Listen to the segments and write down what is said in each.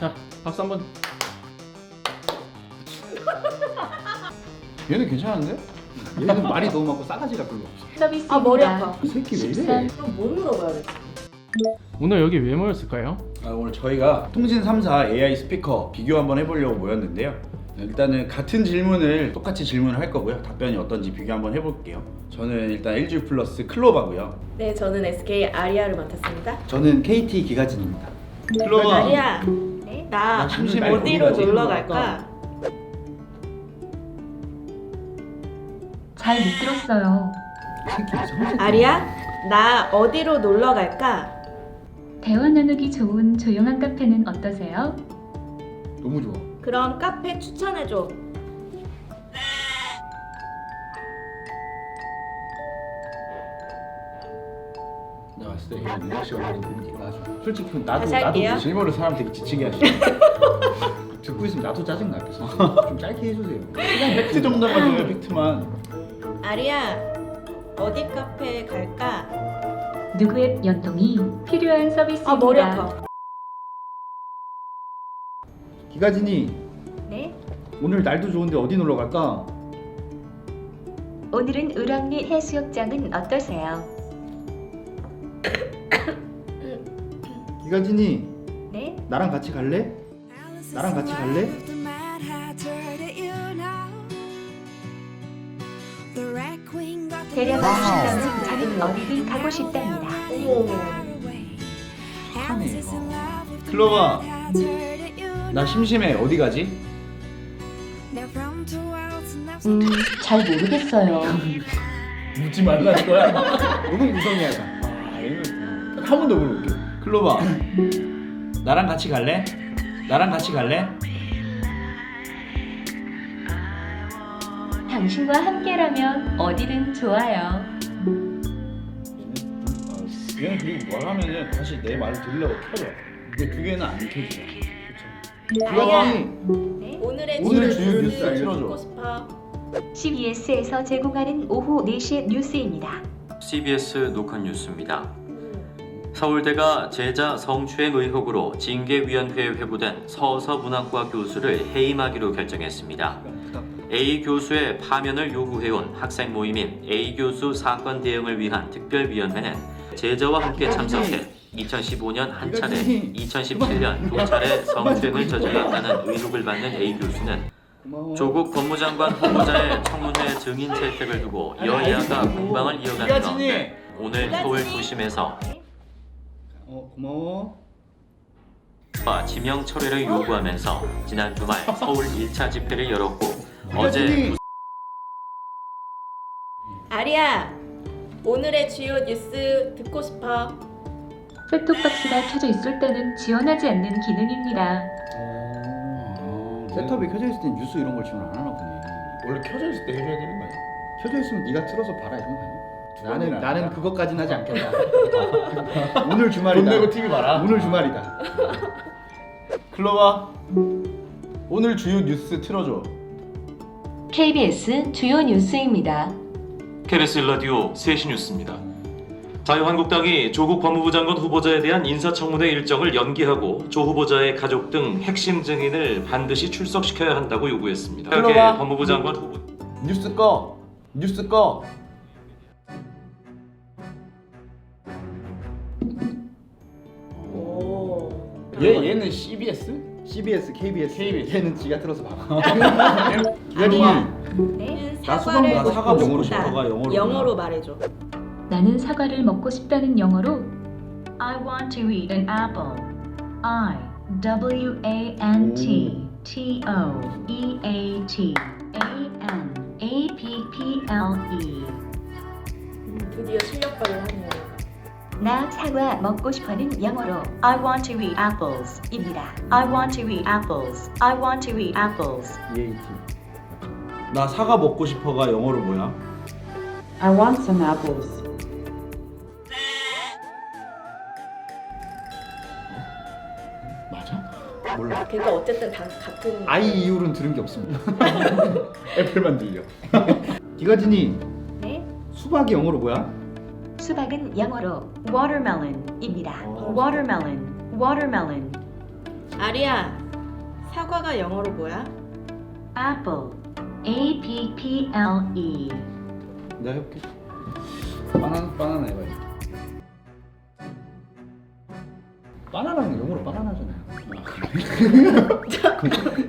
자, 박수 한번. 얘는 괜찮은데? 얘는 말이 너무 많고 싸가지가 별로 없어. 서비스입니다. 아 머리 아파. 이 새끼 왜 이래? 13. 그럼 뭘 물어봐야 돼? 오늘 여기 왜 모였을까요? 아, 오늘 저희가 통신 3사 AI 스피커 비교 한번 해보려고 모였는데요. 일단은 같은 질문을 똑같이 질문을 할 거고요. 답변이 어떤지 비교 한번 해볼게요. 저는 일단 LG 플러스 클로바고요. 네 저는 SK 아리아를 맡았습니다. 저는 KT 기가진입니다. 아리아 네. 나나 심심해. 어디로? 놀러 갈까? 잘 못 들었어요. 아리아 나 어디로 놀러 갈까? 대화 나누기 좋은 조용한 카페는 어떠세요? 너무 좋아. 그럼 카페 추천해줘. 하는 분위기가 아주 솔직히 나도 다시 나도 할게요. 질문을 사람 되게 지치게 하시네. 듣고 있으면 나도 짜증 나겠어. 좀 짧게 해주세요. 그냥 팩트 정도만 줘요 팩트만. 아리아 어디 카페 갈까? 누구의 연동이 필요한 서비스입니다. 아 머리 아파. 기가진이 네. 오늘 날도 좋은데 어디 놀러 갈까? 오늘은 을왕리 해수욕장은 어떠세요? 기가진이 네. 나랑 같이 갈래? 나랑 같이 갈래? 데려다 주신다면 저는 어디든 가고 싶답니다. 이거. 클로바 나 심심해 어디 가지? 음, 잘 모르겠어요. 묻지 말라는 거야. 너무 무성의하다. 아, 얘는 한번더 물어볼게. 클로바 나랑 같이 갈래? 나랑 같이 갈래? 당신과 함께라면 어디든 좋아요. 얘는 그리고 뭘 하면은 다시 내 말을 들으려고 켜져. 근데 두 개는 안. 그쵸? 아리아 네. 오늘의 오늘 주요 뉴스 알려줘. 싶어. CBS에서 제공하는 오후 4시 뉴스입니다. CBS 녹화 뉴스입니다. 서울대가 제자 성추행 의혹으로 징계위원회에 회부된 서서 문학과 교수를 해임하기로 결정했습니다. A 교수의 파면을 요구해온 학생 모임인 A 교수 사건 대응을 위한 특별위원회는 제자와 함께 참석해 2015년 한 차례, 2017년 두 차례 성추행을 저질렀다는 의혹을 받는 A 교수는. 조국 법무장관 후보자의 청문회 증인 채택을 두고 여야가 공방을 이어가는. 가운데 오늘 서울 도심에서 어 고마워. 과 지명 철회를 요구하면서 지난 주말 서울 1차 집회를 열었고 어제 기가진이. 아리아 오늘의 주요 뉴스 듣고 싶어. 셋톱박스가 켜져 있을 때는 지원하지 않는 기능입니다. 어, 셋업이 켜져 있을 땐 뉴스 이런 걸 지원 안 하나 보네. 원래 켜져 있을 때 해줘야 되는 거 아니야? 켜져 있으면 네가 틀어서 봐라 이런 거 아니야? 나는 나는 그것까진 하지 않겠다. 오늘 주말이다. 돈 내고 TV 봐라. 오늘 주말이다. 클로바 오늘 주요 뉴스 틀어줘. KBS 주요 뉴스입니다. KBS 라디오 3시 뉴스입니다. 자유한국당이 조국 법무부 장관 후보자에 대한 인사청문회 일정을 연기하고 조 후보자의 가족 등 핵심 증인을 반드시 출석시켜야 한다고 요구했습니다. 이렇게 법무부 장관 후보 뉴스 꺼. 뉴스 꺼. 얘 얘는 CBS? CBS, KBS. KBS. 얘는 지가 틀어서. 기가진이 네. 나 사과를 수박 먹고 사과 먹고 싶다. 싶어가 영어로 영어로 말해줘. 나는 사과를 먹고 싶다는 영어로 I want to eat an apple. I W A N T T O E A T A N A P P L E. 드디어 실력 발휘하네요. 나 사과 먹고 싶어는 영어로 I want to eat apples 입니다. I want to eat apples. I want to eat apples. EAT. 나 사과 먹고 싶어가 영어로 뭐야? I want some apples. 맞아? 몰라. 그러니까 어쨌든 다 같은. 아이 이후로는 들은 게 없습니다. 애플만 들려. 기가진이 네. 수박이 영어로 뭐야? 수박은 영어로 watermelon입니다. 어. watermelon. watermelon. 아리야, 사과가 영어로 뭐야? apple. A P P L E. 내가 해볼게. 바나나 바나나 해봐요. 바나나는 영어로 바나나잖아요.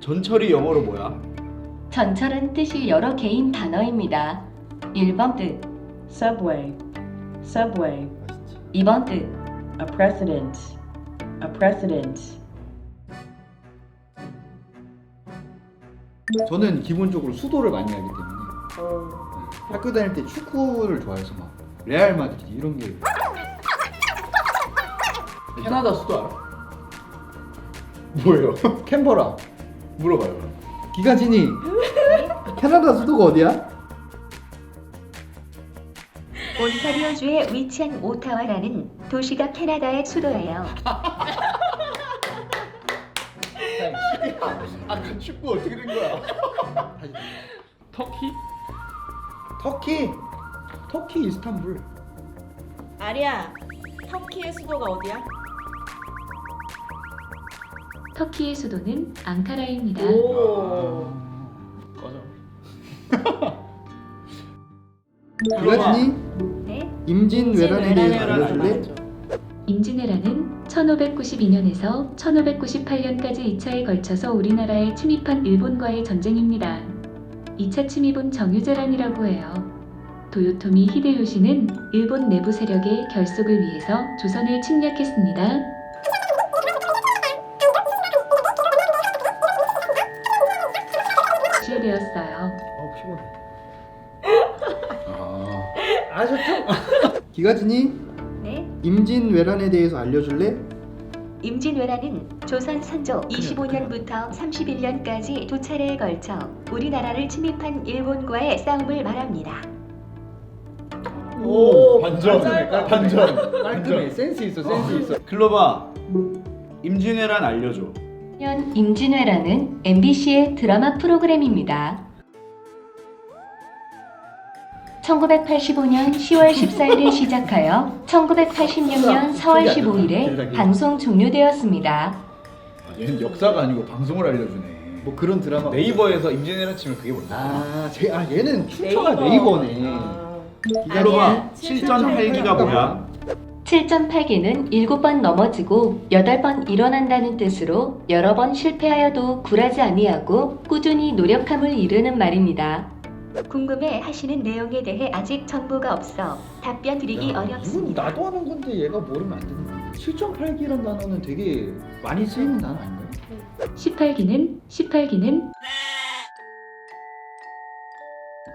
전철이 영어로 뭐야? 전철은 뜻이 여러 개인 단어입니다. 1번 뜻, Subway. Subway. 2번 뜻, A precedent. A precedent. 저는 기본적으로 수도를 많이 하기 때문에 어. 학교 다닐 때 축구를 좋아해서 막 레알 마드리드 이런 게 캐나다 수도 알아? 뭐예요? 캔버라 물어봐요 기가진이 캐나다 수도가 어디야? 온타리오주에 위치한 오타와라는 도시가 캐나다의 수도예요. 아그 축구 어떻게 된 거야? 터키? 터키 터키 이스탄불 아리야, 터키의 수도가 어디야? 터키의 수도는 앙카라입니다. 오. 꺼져. 기가진이 네. 임진 외란에 대해서 외란이라는 알려줄래? 임진왜란은 1592년에서 1598년까지 2차에 걸쳐서 우리나라에 침입한 일본과의 전쟁입니다. 2차 침입은 정유재란이라고 해요. 도요토미 히데요시는 일본 내부 세력의 결속을 위해서 조선을 침략했습니다. 되었어요. 어 피곤해 아 아셨죠? 기가진이 네. 임진 외란에 대해서 알려줄래? 임진왜란은 조선 선조 25년부터 31년까지 두 차례에 걸쳐 우리나라를 침입한 일본과의 싸움을 말합니다. 오, 반전 짧아. 반전 깔끔해 센스 있어 센스 있어 클로바 임진왜란 알려줘 년 임진왜란은 MBC의 드라마 프로그램입니다. 1985년 10월 14일에 시작하여 1986년 4월 15일에 방송 종료되었습니다. 얘는 역사가 아니고 방송을 알려주네 뭐 그런 드라마 네이버에서 임진왜란 치면 그게 뭔데? 아, 제, 아 얘는 출처가 네이버네 아. 아니야, 7.8기가 뭐야? 7.8기는 7번 넘어지고 8번 일어난다는 뜻으로 여러 번 실패하여도 굴하지 아니하고 꾸준히 노력함을 이르는 말입니다. 궁금해 하시는 내용에 대해 아직 정보가 없어 답변 드리기 이건 어렵습니다. 나도 하는 건데 얘가 모르면 안 되는 거야 7.8기란 단어는 되게 많이 쓰이는 단어 아닌가요? 18기는 18기는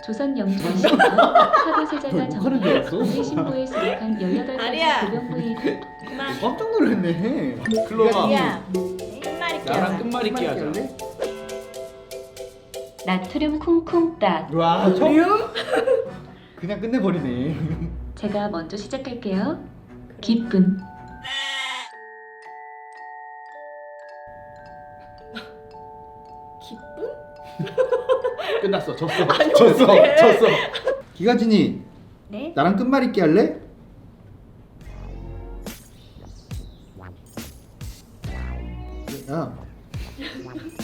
조선 영조 줄 알았어? 정부의 신보에 수록한 18가지 아리야. 고병부의 그만. 깜짝 놀랐네 아리야, 끝말잇기 나랑 하자. 끝말잇기 하자 나트륨 쿵쿵 따. 와 저... 그냥 끝내버리네 제가 먼저 시작할게요. 기쁨 기쁨? 끝났어 졌어 아니, 졌어 어떡해. 졌어 기가진이 네 나랑 끝말잇기 할래? 야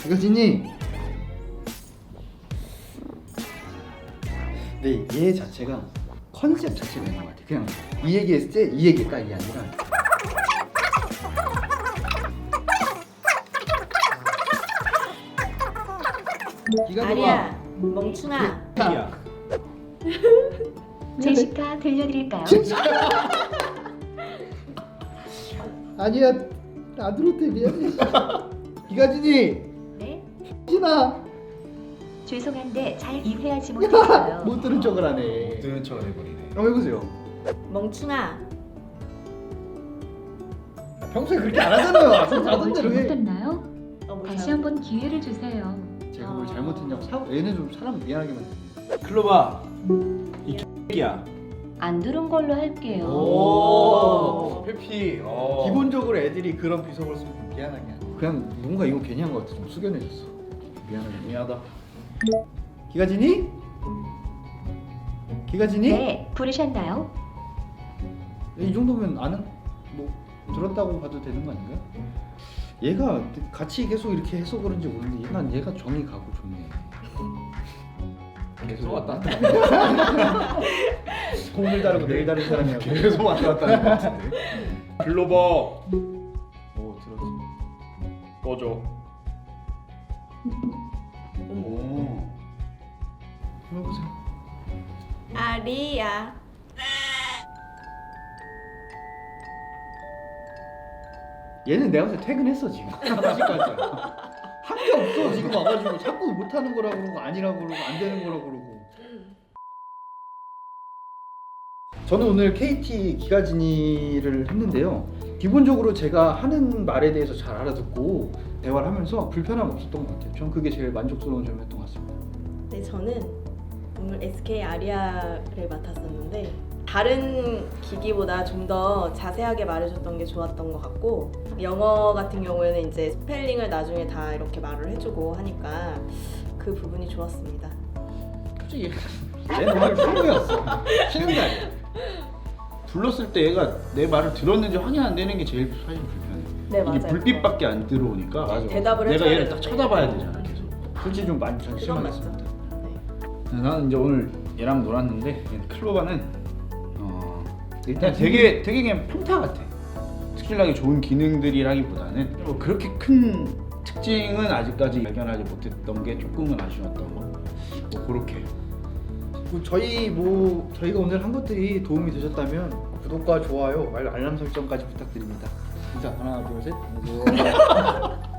기가진이 자체가 컨셉 자체가 있는 것 같아 그냥 이 얘기했을 때 이 얘기 딱 이게 아니라. 기가 아리야, 멍충아. 야. 제시카 들려드릴까요? 아니야 안 들었대 미안해. 기가진이. 네? 진아 죄송한데 잘 이해하지 못했어요. 못 들은 척을 하네. 뜨는 척을 해버리네. 한번 해보세요. 멍충아. 평소에 그렇게 안 하잖아요. 대로 해 잘못했나요? 어, 뭐 다시 한번 기회를 주세요. 제가 뭘 잘못했냐고 사 얘는 좀 사람 미안하게 만드네. 클로바 이 X야. 안 들은 걸로 할게요. 오. 페피. 어. 기본적으로 애들이 그런 비속어를 쓰면 미안하게 그냥 뭔가 이거 괜히 한 것 같아 좀 숙연해졌어. 미안하게. 미안하다 기가진이? 기가진이? 네 부르셨나요? 이 정도면 아는 뭐 들었다고 봐도 되는 거 아닌가요? 얘가 같이 계속 이렇게 해서 그런지 모르는데 난 얘가 정이 가고 좋네. 계속 왔다 오늘 다르고 내일 다른 사람이야. 계속 왔다 갔다 하는 것 같은데 글로버 오 들었지. 꺼줘 한번 보세요. 아리야. 얘는 내가 봤을 때 퇴근했어 지금. 화장실 갔어. 한게 없어 지금 와가지고 자꾸 못하는 거라고 그러고 아니라고 그러고 안 되는 거라고 그러고. 저는 오늘 KT 기가진이를 했는데요. 기본적으로 제가 하는 말에 대해서 잘 알아듣고 대화를 하면서 불편함 없었던 것 같아요. 전 그게 제일 만족스러운 점이었던 것 같습니다. 네, 저는 오늘 SK 아리아를 맡았었는데 다른 기기보다 좀 더 자세하게 말해줬던 게 좋았던 것 같고 영어 같은 경우에는 이제 스펠링을 나중에 다 이렇게 말을 해주고 하니까 그 부분이 좋았습니다. 솔직히 얘는 오늘 휴무였어. 쉬는 날이야. 불렀을 때 얘가 내 말을 들었는지 확인 안 되는 게 제일 사실 불편해 네, 이게 맞아요. 불빛밖에 안 들어오니까 맞아. 대답을 내가 해줘야 얘를 딱 되는데. 쳐다봐야 되잖아 계속 솔직히 좀 많이 전 그건 맞죠. 실망했습니다. 네. 나는 이제 오늘 얘랑 놀았는데 클로바는 어, 일단 되게 되게 그냥 평타 같아. 특출나게 좋은 기능들이라기보다는 뭐 그렇게 큰 특징은 아직까지 발견하지 못했던 게 조금은 아쉬웠던 거. 뭐 그렇게. 뭐 저희 뭐 저희가 오늘 한 것들이 도움이 되셨다면 구독과 좋아요, 알람 설정까지 부탁드립니다. 인사 하나 둘 셋. 안녕하세요.